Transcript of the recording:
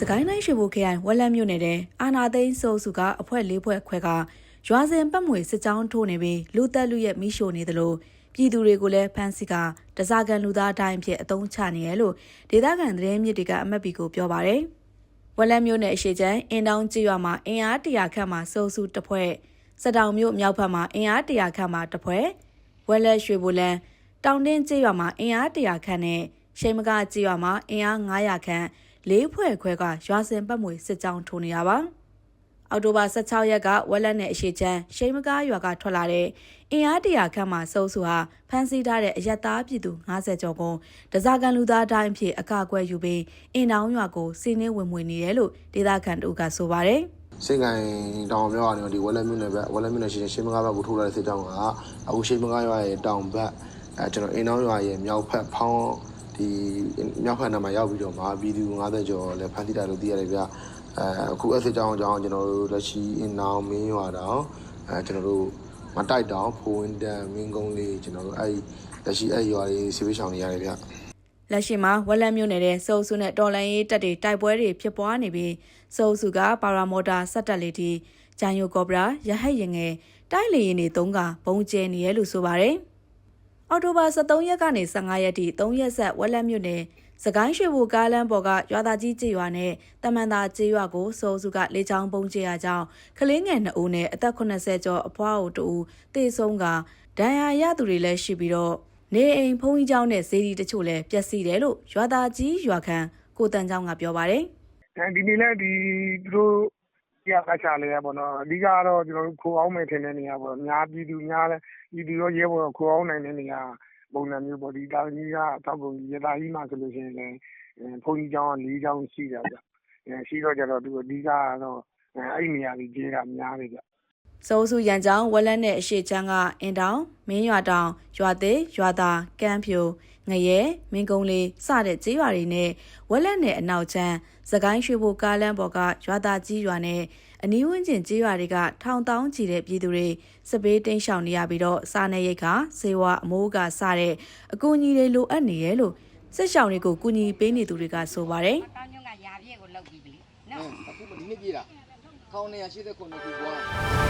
စကိုင်းတိုင်းရွှေဘိုခရိုင်ဝက်လက်မြို့နယ်တဲ့အာနာသိန်းစိုးစုကအဖွဲ့လေးဖွဲ့ခွဲကရွာစဉ်ပတ်မွေစစ်ကြောင်းထိုးနေပြီးလူသက်လူရဲ့မိရှို့နေသလိုပြည်သူတွေကိုလည်းဖမ်းဆီးကတစားကန်လူသားအတိုင်းဖြစ်အသုံးချနေရလို့ဒေသခံသတင်းမြစ်တွေကအမတ်ပီကိုပြောပါရယ်ဝက်လက်မြို့နယ်အရှိချမ်းအင်တောင်ကြီးရွာမှာအင်အားတရာခန့်မှစိုးစုတစ်ဖွဲ့စတောင်မြို့မြောက်ဘက်မှာအင်အားတရာခန့်မှတစ်ဖွဲ့ဝက်လက်ရွှေဘိုလန်တောင်တင်းကြီးရွာမှာအင်အားတရာခန့်နဲ့ရှိမကကြီးရွာမှာအင်အား900ခန့် လေးဖွဲ့ခွဲကရွာစဉ်ပတ်မွေစစ်ကြောင်းထိုးနေတာပါအောက်တိုဘာ16ရက်ကဝက်လက်နယ်အရှိချမ်းရှိမကားရွာကထွက်လာတဲ့အင်အားတရာခန့်မှစိုးစုဟာဖမ်းဆီးထားတဲ့အရက်သားပြည်သူ90ကျော်ကိုတစားကန်လူသားတိုင်းအဖြစ်အကာအကွယ်ယူပြီးအင်တောင်ရွာကိုစီးနှင်းဝင်မွေနေတယ်လို့ဒေသခံတို့ကဆိုပါတယ်စိတ်ကံတောင်မြောက်ကနေဒီဝက်လက်မြို့နယ်ဘက်ဝက်လက်မြို့နယ်ရှိတဲ့ရှင်းမကားဘက်ကိုထိုးလာတဲ့စစ်ကြောင်းကအခုရှင်းမကားရွာရဲ့တောင်ဘက်အဲကျွန်တော်အိမ်နောင်ရွာရဲ့မြောက်ဘက်ဖောင်း ဒီမြောက်ဘက်နားမှာရောက်ပြီးတော့မှာပြည်သူ90ကျော်လည်းဖမ်းဆီးတာလို့သိရတယ်ဗျအဲအခုအစစ်ကြောင်းအကြောင်းကျွန်တော်တို့လက်ရှိအိမ်နောင်မင်းရွာတောင်အဲကျွန်တော်တို့မတိုက်တောင်ဖိုးဝင်းတန်မင်းကုန်းလေးကျွန်တော်တို့အဲ့လက်ရှိအဲ့ရွာလေးဆေးဝေးဆောင်နေရတယ်ဗျလက်ရှိမှာဝက်လက်မြို့နယ်တဲ့စုံစုနဲ့တော်လန်ရေးတပ်တွေတိုက်ပွဲတွေဖြစ်ပွားနေပြီးစုံစုကပါရာမော်တာစက်တက်လေးတီဂျန်ယိုကော့ဘရာရဟတ်ရင်ငယ်တိုက်လေရင်တွေသုံးကဘုံကျဲနေရလို့ဆိုပါတယ်။ အော်တိုဘာ23ရက်ကနေ15ရက်ထိ3ရက်ဆက်ဝက်လက်မြို့နယ်စကိုင်းရွှေဘူကားလမ်းပေါ်ကရွာသားကြီးကြေးရွာနဲ့တမန်သာကြေးရွာကိုစိုးစုကလေချောင်းပုံးကြေးရကြောင်းကလေးငယ်2ဦးနဲ့အသက်80ကျော်အဖွားအိုတူတေဆုံးကဒဏ်ရာရသူတွေလည်းရှိပြီးတော့နေအိမ်ဖုံးကြီးကျောင်းနဲ့ဈေးဒီတချို့လည်းပျက်စီးတယ်လို့ရွာသားကြီးရွာခံကိုတန်ကျောင်းကပြောပါတယ်။ဒီနေ့လည်းဒီသူတို့ ရကချလေးရပေါ့နော်အဓိကကတော့ကျွန်တော်တို့ခိုအောင်မယ်ထင်တဲ့နေရာပေါ့များပြည်သူများလဲပြည်သူရောရဲဘော်ရောခိုအောင်နိုင်တဲ့နေရာပုံစံမျိုးပေါ့ဒီတာကြီးကတောက်ကုန်ကြီးရတာကြီးမှဆိုလို့ရှိရင်လည်းဖုန်းကြီးကျောင်းက၄ကျောင်းရှိတာဗျအဲရှိတော့ကြတော့သူအဓိကကတော့အဲ့ဒီနေရာကြီးကျေးတာများတယ်ဗျ။ စိုးစုရန်ကြောင်ဝက်လက်နဲ့အရှိချမ်းကအင်တောင်မင်းရွာတောင်ရွာသေးရွာသားကမ်းဖြိုငရဲမင်းကုန်းလေးစတဲ့ကြေးရွာတွေနဲ့ဝက်လက်နဲ့အနောက်ချမ်းစကိုင်းရွှေဘိုကားလမ်းပေါ်ကရွာသားကြီးရွာနဲ့အနီးဝန်းကျင်ကြေးရွာတွေကထောင်တောင်းချီတဲ့ပြည်သူတွေစပေးတိန့်ရှောင်နေရပြီးတော့စားနေရိတ်ကစေဝါအမိုးကစတဲ့အကူအညီတွေလိုအပ်နေတယ်လို့စစ်ရှောင်တွေကိုကူညီပေးနေသူတွေကဆိုပါတယ်တောင်းညွန့်ကရာပြည့်ကိုလောက်ပြီးပြီနော်နော်အခုဒီနေ့ပြေးတာ1989ခုကွာ